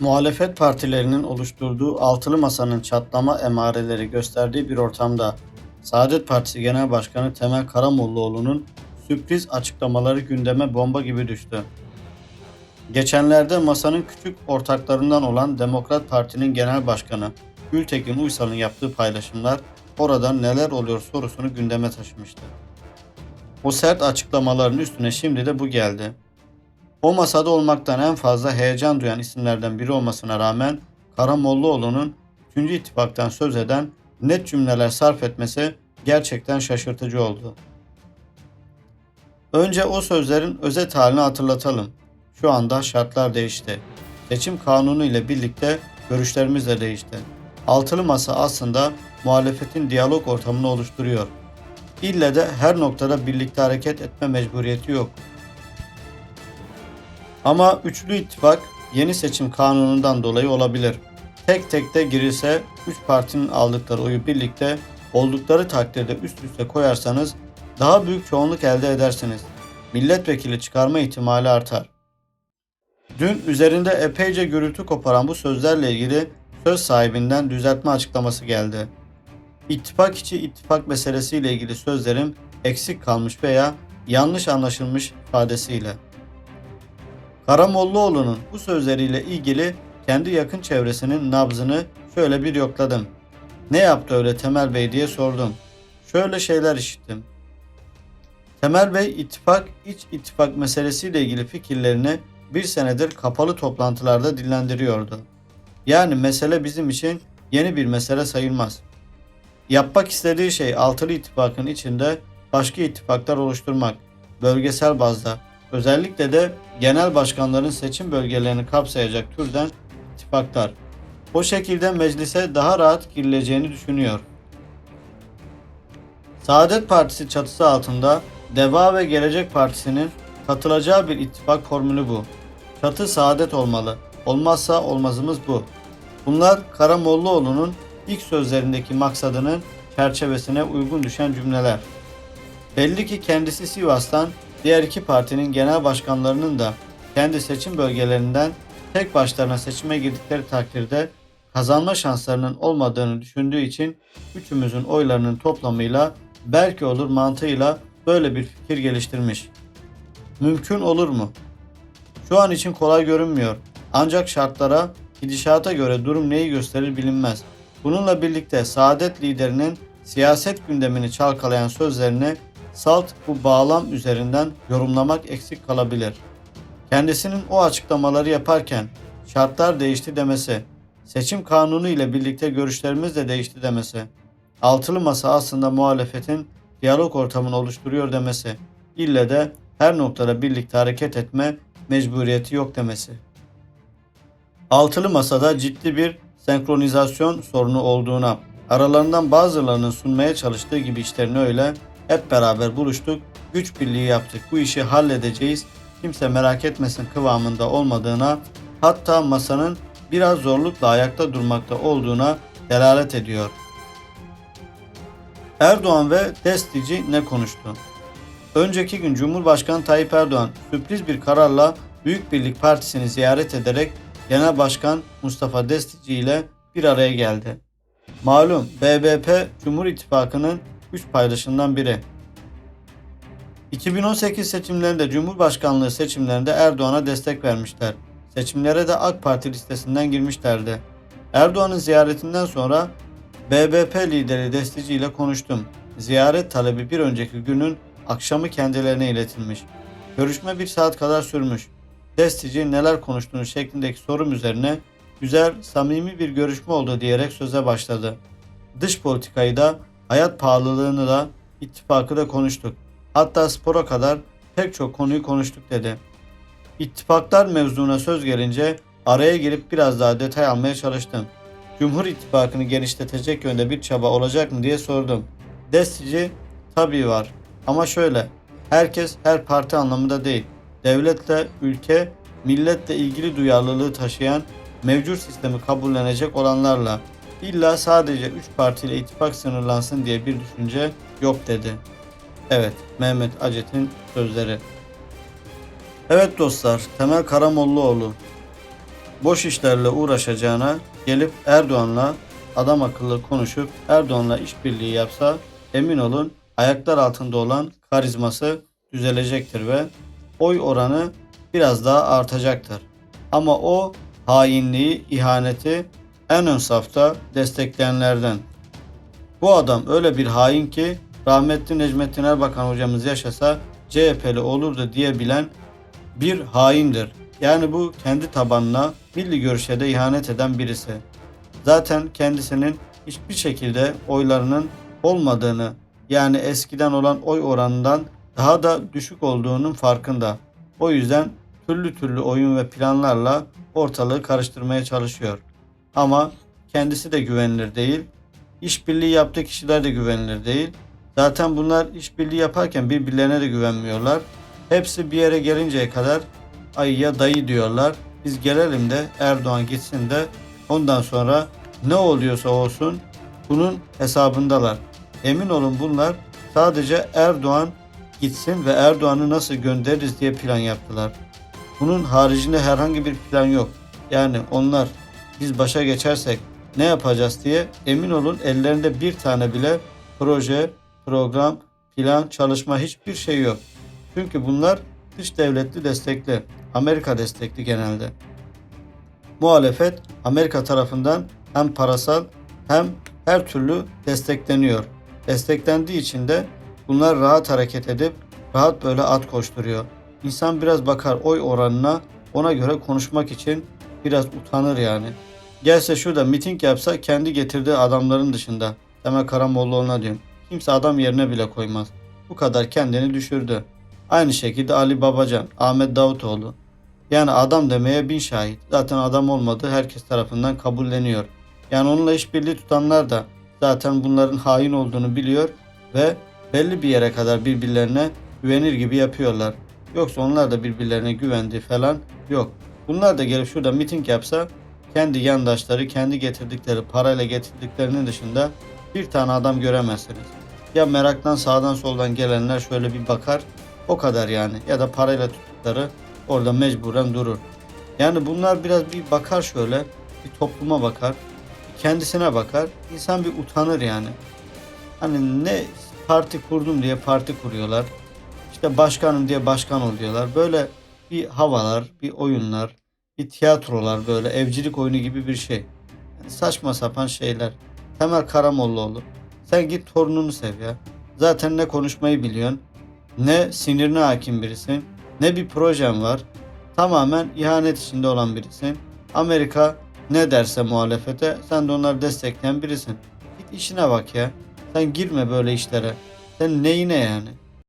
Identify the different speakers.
Speaker 1: Muhalefet partilerinin oluşturduğu altılı masanın çatlama emareleri gösterdiği bir ortamda Saadet Partisi Genel Başkanı Temel Karamollaoğlu'nun sürpriz açıklamaları gündeme bomba gibi düştü. Geçenlerde masanın küçük ortaklarından olan Demokrat Parti'nin Genel Başkanı Gültekin Uysal'ın yaptığı paylaşımlar orada neler oluyor sorusunu gündeme taşımıştı. O sert açıklamaların üstüne şimdi de bu geldi. O masada olmaktan en fazla heyecan duyan isimlerden biri olmasına rağmen Karamollaoğlu'nun 3. ittifaktan söz eden net cümleler sarf etmesi gerçekten şaşırtıcı oldu. Önce o sözlerin özet halini hatırlatalım. Şu anda şartlar değişti. Seçim kanunu ile birlikte görüşlerimiz de değişti. Altılı masa aslında muhalefetin diyalog ortamını oluşturuyor. İlle de her noktada birlikte hareket etme mecburiyeti yok. Ama üçlü ittifak yeni seçim kanunundan dolayı olabilir. Tek tek de girilse 3 partinin aldıkları oyu birlikte oldukları takdirde üst üste koyarsanız daha büyük çoğunluk elde edersiniz. Milletvekili çıkarma ihtimali artar. Dün üzerinde epeyce gürültü koparan bu sözlerle ilgili söz sahibinden düzeltme açıklaması geldi. İttifak içi ittifak meselesiyle ilgili sözlerim eksik kalmış veya yanlış anlaşılmış ifadesiyle. Karamollaoğlu'nun bu sözleriyle ilgili kendi yakın çevresinin nabzını şöyle bir yokladım. Ne yaptı öyle Temel Bey diye sordum. Şöyle şeyler işittim. Temel Bey ittifak iç ittifak meselesiyle ilgili fikirlerini bir senedir kapalı toplantılarda dillendiriyordu. Yani mesele bizim için yeni bir mesele sayılmaz. Yapmak istediği şey altılı ittifakın içinde başka ittifaklar oluşturmak, bölgesel bazda, özellikle de genel başkanların seçim bölgelerini kapsayacak türden ittifaklar. O şekilde meclise daha rahat girileceğini düşünüyor. Saadet Partisi çatısı altında Deva ve Gelecek Partisi'nin katılacağı bir ittifak formülü bu. Çatı saadet olmalı. Olmazsa olmazımız bu. Bunlar Karamollaoğlu'nun ilk sözlerindeki maksadının çerçevesine uygun düşen cümleler. Belli ki kendisi Sivas'tan diğer iki partinin genel başkanlarının da kendi seçim bölgelerinden tek başlarına seçime girdikleri takdirde kazanma şanslarının olmadığını düşündüğü için üçümüzün oylarının toplamıyla belki olur mantığıyla böyle bir fikir geliştirmiş. Mümkün olur mu? Şu an için kolay görünmüyor. Ancak şartlara, gidişata göre durum neyi gösterir bilinmez. Bununla birlikte Saadet liderinin siyaset gündemini çalkalayan sözlerini salt bu bağlam üzerinden yorumlamak eksik kalabilir. Kendisinin o açıklamaları yaparken şartlar değişti demesi, seçim kanunu ile birlikte görüşlerimiz de değişti demesi, altılı masa aslında muhalefetin diyalog ortamını oluşturuyor demesi, ille de her noktada birlikte hareket etme mecburiyeti yok demesi. Altılı masada ciddi bir senkronizasyon sorunu olduğuna, aralarından bazılarının sunmaya çalıştığı gibi işlerini öyle hep beraber buluştuk, güç birliği yaptık, bu işi halledeceğiz, kimse merak etmesin kıvamında olmadığına, hatta masanın biraz zorlukla ayakta durmakta olduğuna delalet ediyor. Erdoğan ve Destici ne konuştu? Önceki gün Cumhurbaşkanı Tayyip Erdoğan sürpriz bir kararla Büyük Birlik Partisi'ni ziyaret ederek Genel Başkan Mustafa Destici ile bir araya geldi. Malum BBP Cumhur İttifakı'nın üç paydaşından biri. 2018 seçimlerinde Cumhurbaşkanlığı seçimlerinde Erdoğan'a destek vermişler. Seçimlere de AK Parti listesinden girmişlerdi. Erdoğan'ın ziyaretinden sonra BBP lideri Destici ile konuştum. Ziyaret talebi bir önceki günün akşamı kendilerine iletilmiş. Görüşme bir saat kadar sürmüş. Destici neler konuştuğunu şeklindeki sorum üzerine güzel, samimi bir görüşme oldu diyerek söze başladı. Dış politikayı da, hayat pahalılığını da, ittifakı da konuştuk. Hatta spora kadar pek çok konuyu konuştuk dedi. İttifaklar mevzuna söz gelince araya girip biraz daha detay almaya çalıştım. Cumhur İttifakı'nı genişletecek yönde bir çaba olacak mı diye sordum. Destici tabii var ama şöyle herkes her parti anlamında değil. Devletle, ülke, milletle ilgili duyarlılığı taşıyan mevcut sistemi kabullenecek olanlarla illa sadece 3 partiyle ittifak sınırlansın diye bir düşünce yok dedi. Evet, Mehmet Acet'in sözleri. Evet dostlar, Temel Karamollaoğlu. boş işlerle uğraşacağına gelip Erdoğan'la adam akıllı konuşup Erdoğan'la işbirliği yapsa emin olun ayaklar altında olan karizması düzelecektir ve oy oranı biraz daha artacaktır. Ama o hainliği, ihaneti en ön safta destekleyenlerden. Bu adam öyle bir hain ki rahmetli Necmettin Erbakan hocamız yaşasa CHP'li olurdu diyebilen bir haindir. Yani bu kendi tabanına milli görüşe de ihanet eden birisi. Zaten kendisinin hiçbir şekilde oylarının olmadığını yani eskiden olan oy oranından daha da düşük olduğunun farkında. O yüzden türlü türlü oyun ve planlarla ortalığı karıştırmaya çalışıyor. Ama kendisi de güvenilir değil. İşbirliği yaptığı kişiler de güvenilir değil. Zaten bunlar işbirliği yaparken birbirlerine de güvenmiyorlar. Hepsi bir yere gelinceye kadar ay ya dayı diyorlar. Biz gelelim de Erdoğan gitsin de ondan sonra ne oluyorsa olsun bunun hesabındalar. Emin olun bunlar sadece Erdoğan gitsin ve Erdoğan'ı nasıl göndeririz diye plan yaptılar. Bunun haricinde herhangi bir plan yok. Yani onlar biz başa geçersek ne yapacağız diye emin olun ellerinde bir tane bile proje, program, plan, çalışma hiçbir şey yok. Çünkü bunlar dış devletli destekli, Amerika destekli genelde. Muhalefet Amerika tarafından hem parasal hem her türlü destekleniyor. Desteklendiği için de bunlar rahat hareket edip rahat böyle at koşturuyor. İnsan biraz bakar oy oranına ona göre konuşmak için biraz utanır yani. Gelse şurada miting yapsa kendi getirdiği adamların dışında. Temel Karamollaoğlu'na diyorum. Kimse adam yerine bile koymaz. Bu kadar kendini düşürdü. Aynı şekilde Ali Babacan, Ahmet Davutoğlu. Yani adam demeye bin şahit. Zaten adam olmadığı herkes tarafından kabulleniyor. Yani onunla işbirliği tutanlar da zaten bunların hain olduğunu biliyor ve belli bir yere kadar birbirlerine güvenir gibi yapıyorlar. Yoksa onlar da birbirlerine güvendiği falan yok. Bunlar da gelip şurada miting yapsa kendi yandaşları, kendi getirdikleri, parayla getirdiklerinin dışında bir tane adam göremezsiniz. Ya meraktan sağdan soldan gelenler şöyle bir bakar, o kadar yani. Ya da parayla tuttukları orada mecburen durur. Yani bunlar biraz bir bakar şöyle, bir topluma bakar, kendisine bakar. İnsan bir utanır yani. Hani ne parti kurdum diye parti kuruyorlar. İşte başkanım diye başkan oluyorlar. Böyle bir havalar, bir oyunlar, bir tiyatrolar böyle evcilik oyunu gibi bir şey. Yani saçma sapan şeyler. Temel Karamollaoğlu. Sen git torununu sev ya. Zaten ne konuşmayı biliyorsun, ne sinirine hakim birisin, ne bir projen var. Tamamen ihanet içinde olan birisin. Amerika ne derse muhalefete sen de onları destekleyen birisin. Git işine bak ya. Sen girme böyle işlere. Sen neyine yani?